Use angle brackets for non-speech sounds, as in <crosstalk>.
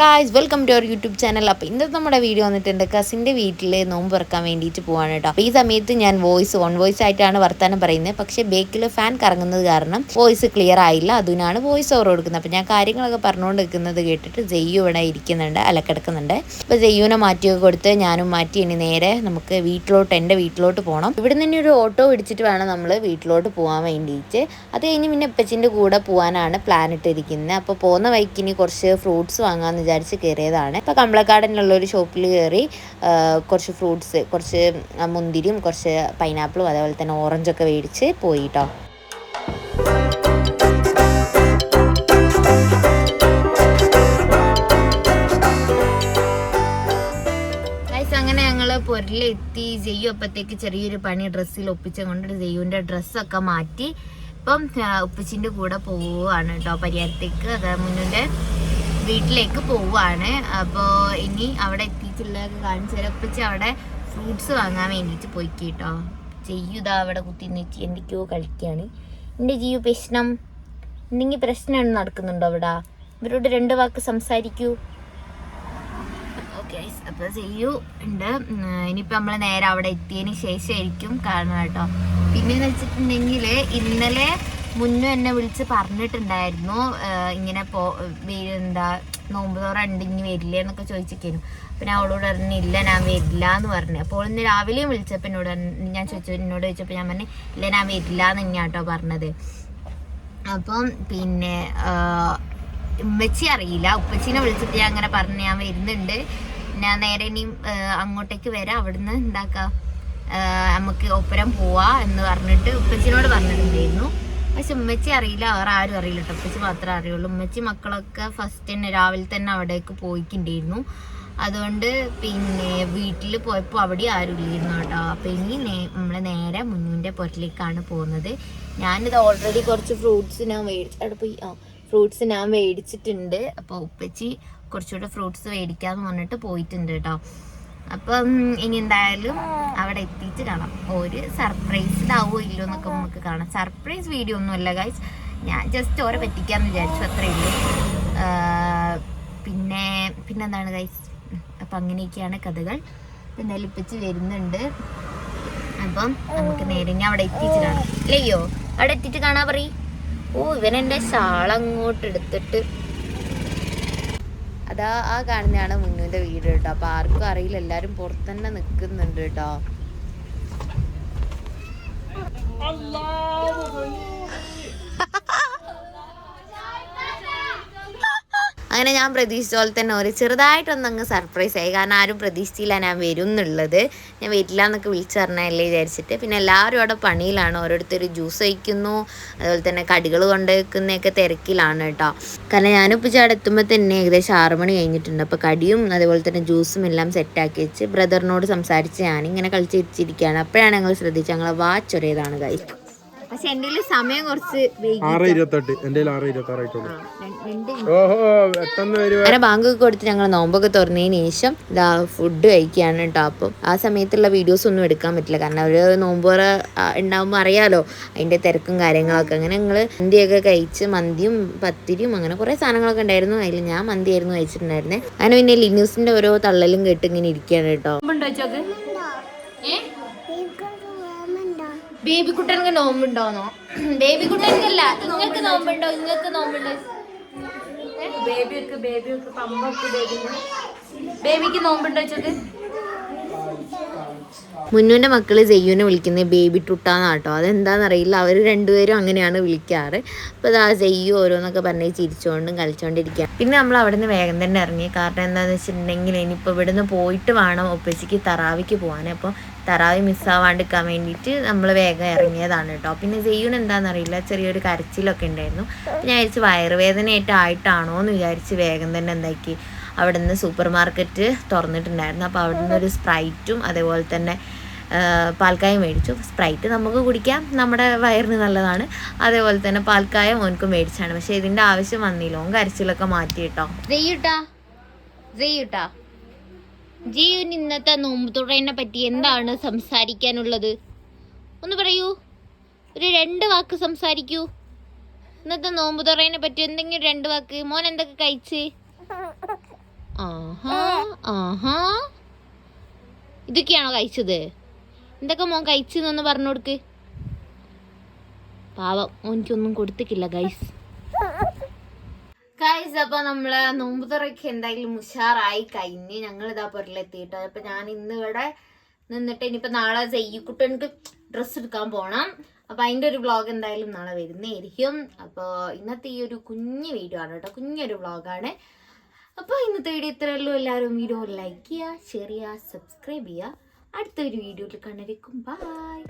Guys welcome to our YouTube channel അപ്പോൾ ഇന്നത്തെ നമ്മുടെ വീഡിയോ വന്നിട്ടുണ്ട് കസിന്റെ വീട്ടിൽ നോമ്പ് തുറക്കാൻ വേണ്ടിയിട്ട് പോവാണ് കേട്ടോ. അപ്പോൾ ഈ സമയത്ത് ഞാൻ വോയിസ് ഓൺ വോയിസ് ആയിട്ടാണ് വർത്താനം പറയുന്നത്. പക്ഷേ ബേക്കിൽ ഫാൻ കറങ്ങുന്നത് കാരണം വോയിസ് ക്ലിയർ ആയില്ല. അതിനാണ് വോയിസ് ഓവർ കൊടുക്കുന്നത്. അപ്പോൾ ഞാൻ കാര്യങ്ങളൊക്കെ പറഞ്ഞുകൊണ്ട് നിൽക്കുന്നത് കേട്ടിട്ട് ജയ്യു ഇവിടെ ഇരിക്കുന്നുണ്ട് അല്ല കിടക്കുന്നുണ്ട് അപ്പോൾ ജയ്യുവിനെ മാറ്റിയൊക്കെ കൊടുത്ത് ഞാനും മാറ്റി ഇനി നേരെ നമുക്ക് വീട്ടിലോട്ട് എന്റെ വീട്ടിലോട്ട് പോകണം ഇവിടെ നിന്ന് ഒരു ഓട്ടോ പിടിച്ചിട്ട് വേണം നമ്മൾ വീട്ടിലോട്ട് പോകാൻ വേണ്ടിയിട്ട്. അത് കഴിഞ്ഞ് പിന്നെ ഇപ്പച്ചിന്റെ കൂടെ പോകാനാണ് പ്ലാൻ ഇട്ടിരിക്കുന്നത്. അപ്പോൾ പോകുന്ന വൈക്കിനി കുറച്ച് ഫ്രൂട്ട്സ് വാങ്ങാമെന്ന് വിചാരിച്ച് കയറിയതാണ്. ഇപ്പോൾ കമ്പളക്കാടനുള്ള ഒരു ഷോപ്പിൽ കയറി കുറച്ച് ഫ്രൂട്ട്സ് കുറച്ച് മുന്തിരിയും കുറച്ച് പൈനാപ്പിളും അതേപോലെ തന്നെ ഓറഞ്ചൊക്കെ മേടിച്ച് പോയി കേട്ടോ പൊരലെത്തി ജെയ്യു അപ്പത്തേക്ക് ചെറിയൊരു പണി ഡ്രസ്സിൽ ഒപ്പിച്ചുകൊണ്ട് ജെയ്യുവിന്റെ ഡ്രസ്സൊക്കെ മാറ്റി. ഇപ്പം ഉപ്പച്ചിന്റെ കൂടെ പോവുകയാണ് കേട്ടോ പരിഹാരത്തേക്ക് അത് മുന്നിന്റെ വീട്ടിലേക്ക് പോവുകയാണ് അപ്പോൾ ഇനി അവിടെ എത്തിയിട്ടുള്ളതൊക്കെ കാണിച്ചു അവിടെ ഫ്രൂട്ട്സ് വാങ്ങാൻ വേണ്ടിയിട്ട് പോയി കേട്ടോ ചെയ്യൂതാ അവിടെ കുത്തി നിച്ച് എന്തൊക്കെയോ കളിക്കുകയാണ് എന്റെ ജീവ പ്രശ്നം. എന്തെങ്കിലും പ്രശ്നം നടക്കുന്നുണ്ടോ അവിടെ? ഇവരോട് രണ്ട് വാക്ക് സംസാരിക്കൂ. ഓക്കെ അപ്പോൾ ചെയ്യൂ. ഉണ്ട്. ഇനിയിപ്പോൾ നമ്മൾ നേരെ അവിടെ എത്തിയതിന് ശേഷമായിരിക്കും കാണുക കേട്ടോ. പിന്നെന്ന് വെച്ചിട്ടുണ്ടെങ്കിൽ ഇന്നലെ മുന്നും എന്നെ വിളിച്ച് പറഞ്ഞിട്ടുണ്ടായിരുന്നു. ഇങ്ങനെ പോ എന്താ നോമ്പ് തോറ ഉണ്ട് ഇനി വരില്ല എന്നൊക്കെ ചോദിച്ചിരിക്കുന്നു അപ്പം ഞാൻ അവളോട് പറഞ്ഞു ഇല്ല ഞാൻ വരില്ല എന്ന് പറഞ്ഞു. അപ്പോൾ ഇന്ന് രാവിലെയും വിളിച്ചപ്പോൾ എന്നോട് ഞാൻ ചോദിച്ചു എന്നോട് ചോദിച്ചപ്പോൾ ഞാൻ പറഞ്ഞു ഇല്ല ഞാൻ വരില്ല എന്ന് കേട്ടോ പറഞ്ഞത്. അപ്പം പിന്നെ ഉമ്മച്ചി അറിയില്ല. ഉപ്പച്ചിനെ വിളിച്ചിട്ട് ഞാൻ അങ്ങനെ പറഞ്ഞു ഞാൻ വരുന്നുണ്ട്. ഞാൻ നേരെ ഇനി അങ്ങോട്ടേക്ക് വരാം. അവിടുന്ന് എന്താക്കാം? നമുക്ക് ഒപ്പരം പോവാ എന്ന് പറഞ്ഞിട്ട് ഉപ്പച്ചിനോട് പറഞ്ഞിട്ടുണ്ടായിരുന്നു. പക്ഷെ ഉമ്മച്ചി അറിയില്ല അവർ ആരും അറിയില്ല കേട്ടോ. മാത്രമേ അറിയുള്ളൂ. ഉമ്മച്ചി മക്കളൊക്കെ ഫസ്റ്റ് തന്നെ രാവിലെ തന്നെ അവിടേക്ക് പോയിക്കുണ്ടായിരുന്നു അതുകൊണ്ട് പിന്നെ വീട്ടിൽ പോയപ്പോൾ അവിടെ ആരും ഇല്ലായിരുന്നു കേട്ടോ. അപ്പം ഇനി നമ്മൾ നേരെ മുന്നൂന്റെ പുറത്തിലേക്കാണ് പോകുന്നത്. ഞാനിത് ഓൾറെഡി കുറച്ച് ഫ്രൂട്ട്സ് ഞാൻ മേടിച്ച് അവിടെ പോയി ആ ഫ്രൂട്ട്സ് ഞാൻ മേടിച്ചിട്ടുണ്ട് അപ്പോൾ ഉപ്പച്ചി കുറച്ചുകൂടെ ഫ്രൂട്ട്സ് മേടിക്കാമെന്ന് പറഞ്ഞിട്ട് പോയിട്ടുണ്ട് കേട്ടോ. അപ്പം ഇനി എന്തായാലും അവിടെ എത്തിയിട്ട് കാണാം. ഒരു സർപ്രൈസ് ആവോ ഇല്ലോ എന്നൊക്കെ നമുക്ക് കാണാം. സർപ്രൈസ് വീഡിയോ ഒന്നും അല്ല ഗൈസ് ഞാൻ ജസ്റ്റ് ഓരോ പറ്റിക്കാന്ന് വിചാരിച്ചു അത്രേ ഉള്ളൂ. പിന്നെ പിന്നെന്താണ് ഗൈസ് അപ്പം അങ്ങനെയൊക്കെയാണ് കഥകൾ. നെലിപ്പിച്ച് വരുന്നുണ്ട്. അപ്പം നമുക്ക് നേരെ അവിടെ എത്തിയിട്ട് കാണാം. അല്ലയോ അവിടെ എത്തിയിട്ട് കാണാൻ പറയും. ഓ ഇവൻ എന്റെ ഷാളങ്ങോട്ട് എടുത്തിട്ട് അതാ ആ കാണുന്നതാണ് മുന്നുവിന്റെ വീട് കേട്ടോ. അപ്പൊ ആർക്കും അറിയില്ല. എല്ലാവരും പുറത്ത് തന്നെ നിക്കുന്നുണ്ട് കേട്ടോ. അങ്ങനെ ഞാൻ പ്രതീക്ഷിച്ച പോലെ തന്നെ ഒരു ചെറുതായിട്ടൊന്നും അങ്ങ് സർപ്രൈസ് ആയി. കാരണം ആരും പ്രതീക്ഷിച്ചില്ല ഞാൻ വരും എന്നുള്ളത് ഞാൻ വരില്ല എന്നൊക്കെ വിളിച്ചു പറഞ്ഞല്ലേ വിചാരിച്ചിട്ട്. പിന്നെ എല്ലാവരും അവിടെ പണിയിലാണ്. ഓരോരുത്തർ ജ്യൂസ് കഴിക്കുന്നു. അതുപോലെ തന്നെ കടികൾ കൊണ്ടുവയ്ക്കുന്നതൊക്കെ തിരക്കിലാണ് കേട്ടോ. കാരണം ഞാനിപ്പോൾ അവിടെ എത്തുമ്പോൾ തന്നെ ഏകദേശം ആറ് മണി കഴിഞ്ഞിട്ടുണ്ട്. അപ്പോൾ കടിയും അതുപോലെ തന്നെ ജ്യൂസും എല്ലാം സെറ്റാക്കി വെച്ച് ബ്രദറിനോട് സംസാരിച്ച് ഞാനിങ്ങനെ കളിച്ചിരിച്ചിരിക്കുകയാണ്. അപ്പോഴാണ് ഞങ്ങൾ ശ്രദ്ധിച്ചത്. ഞങ്ങളെ വാച്ച് ഒരേതാണ് കൈ പക്ഷെ എന്റെ സമയം കുറച്ച് വൈകി ആറ് ഇരുപത്തെട്ട്. എന്റെ ആറ് ഇരുപത്തി ആറായിട്ടുള്ളൂ രണ്ട് ഓഹോ പെട്ടെന്ന് വരുവ അങ്ങനെ ബാങ്കൊക്കെ കൊടുത്ത് ഞങ്ങൾ നോമ്പൊക്കെ തുറന്നതിന് ശേഷം ഇതാ ഫുഡ് കഴിക്കുകയാണ് കേട്ടോ. അപ്പം ആ സമയത്തുള്ള വീഡിയോസ് ഒന്നും എടുക്കാൻ പറ്റില്ല. കാരണം അവർ നോമ്പ് തുറ ഉണ്ടാകുമ്പോൾ അറിയാലോ അതിന്റെ തിരക്കും കാര്യങ്ങളൊക്കെ. അങ്ങനെ ഞങ്ങൾ മന്തിയൊക്കെ കഴിച്ച് മന്തിയും പത്തിരിയും അങ്ങനെ കുറേ സാധനങ്ങളൊക്കെ ഉണ്ടായിരുന്നു. അതിൽ ഞാൻ മന്തിയായിരുന്നു കഴിച്ചിട്ടുണ്ടായിരുന്നേ. അങ്ങനെ പിന്നെ ലിന്യൂസിന്റെ ഓരോ തള്ളലും കേട്ട് ഇങ്ങനെ ഇരിക്കുകയാണ് കേട്ടോ. ബേബി കുട്ടനക്ക് നോമ്പുണ്ടോന്നോ? <clears throat> ബേബി കുട്ടനക്കല്ല നിങ്ങൾക്ക് നോമ്പുണ്ടോ? നിങ്ങൾക്ക് നോമ്പുണ്ടോ. ബേബിക്ക് ബേബിക്ക് പമ്പൊക്കെ ബേബിക്ക് നോമ്പുണ്ടോ ചോക്ക് മുന്നുവിന്റെ മക്കൾ ജയ്യുവിനെ വിളിക്കുന്നത് ബേബി ടുട്ടാന്ന് കേട്ടോ അതെന്താണെന്നറിയില്ല അവർ രണ്ടുപേരും അങ്ങനെയാണ് വിളിക്കാറ്. അപ്പോൾ ഇതാ ജയ്യു ഓരോന്നൊക്കെ പറഞ്ഞ് ചിരിച്ചുകൊണ്ടും കളിച്ചുകൊണ്ടിരിക്കുക പിന്നെ നമ്മൾ അവിടെ നിന്ന് വേഗം തന്നെ ഇറങ്ങി. കാരണം എന്താണെന്ന് വെച്ചിട്ടുണ്ടെങ്കിൽ ഇനിയിപ്പോൾ ഇവിടുന്ന് പോയിട്ട് വേണം ഒപ്പച്ചിക്ക് തറാവിക്ക് പോകാൻ അപ്പോൾ തറാവി മിസ്സാവാണ്ടിരിക്കാൻ വേണ്ടിയിട്ട് നമ്മൾ വേഗം ഇറങ്ങിയതാണ് കേട്ടോ. പിന്നെ ജയ്യൂന് എന്താണെന്നറിയില്ല ചെറിയൊരു കരച്ചിലൊക്കെ ഉണ്ടായിരുന്നു. ഞാൻ വിചാരിച്ച് വയറുവേദനയായിട്ട് ആയിട്ടാണോ എന്ന് വിചാരിച്ച് വേഗം തന്നെ എന്താക്കി അവിടെ നിന്ന് സൂപ്പർ മാർക്കറ്റ് തുറന്നിട്ടുണ്ടായിരുന്നു. അപ്പോൾ അവിടെ നിന്ന് ഒരു സ്പ്രൈറ്റും അതേപോലെ തന്നെ ആ, പാൽക്കായം മേടിച്ചു. സ്പ്രൈറ്റ് നമുക്ക് കുടിക്കാം. നമ്മുടെ വയറിന് നല്ലതാണ്. അതേപോലെ തന്നെ പാൽക്കായം ഓനക്ക് മേടിച്ചാണ്. പക്ഷേ ഇതിന്റെ ആവശ്യം വന്നില്ല. ഓൻ കരച്ചിലൊക്കെ മാറ്റി കേട്ടോ. ജയ്യൂട്ടാ ഇന്നത്തെ നോമ്പ് തുറയെ പറ്റി എന്താണ് സംസാരിക്കാനുള്ളത്? ഒന്ന് പറയൂ. ഒരു രണ്ട് വാക്ക് സംസാരിക്കൂ. ഇന്നത്തെ നോമ്പ് തുറയെ പറ്റി എന്തെങ്കിലും രണ്ട് വാക്ക്? മോൻ എന്തൊക്കെ കഴിച്ച്? ആഹാ ആഹാ. ഇതൊക്കെയാണോ കഴിച്ചത്? എന്തൊക്കെ മോൻ കഴിച്ചെന്നൊന്ന് പറഞ്ഞു കൊടുക്ക്. പാവം മോനിക്കൊന്നും കൊടുത്തിട്ടില്ല ഗൈസ് ഗൈസ് അപ്പൊ നമ്മൾ നോമ്പ് തുറയ്ക്ക് എന്തായാലും ഉഷാറായി കഴിഞ്ഞ് ഞങ്ങൾ ഇതാ പൊരലെത്തിയിട്ട്. അപ്പൊ ഞാൻ ഇന്ന് ഇവിടെ നിന്നിട്ട് ഇനിയിപ്പോ നാളെ ചെയ്യിക്കുട്ടനക്ക് ഡ്രസ്സ് എടുക്കാൻ പോണം. അപ്പൊ അതിന്റെ ഒരു വ്ളോഗ് എന്തായാലും നാളെ വരുന്നതായിരിക്കും. അപ്പോൾ ഇന്നത്തെ ഈ ഒരു കുഞ്ഞു വീഡിയോ ആണ് കേട്ടോ. കുഞ്ഞൊരു വ്ളോഗാണ് അപ്പോൾ ഇന്നത്തെ വീഡിയോ ഇത്രയല്ലോ എല്ലാവരും വീഡിയോ ലൈക്ക് ചെയ്യുക ഷെയർ ചെയ്യുക സബ്സ്ക്രൈബ് ചെയ്യുക. അടുത്തൊരു വീഡിയോയിൽ കണ്ടിരിക്കും ബൈ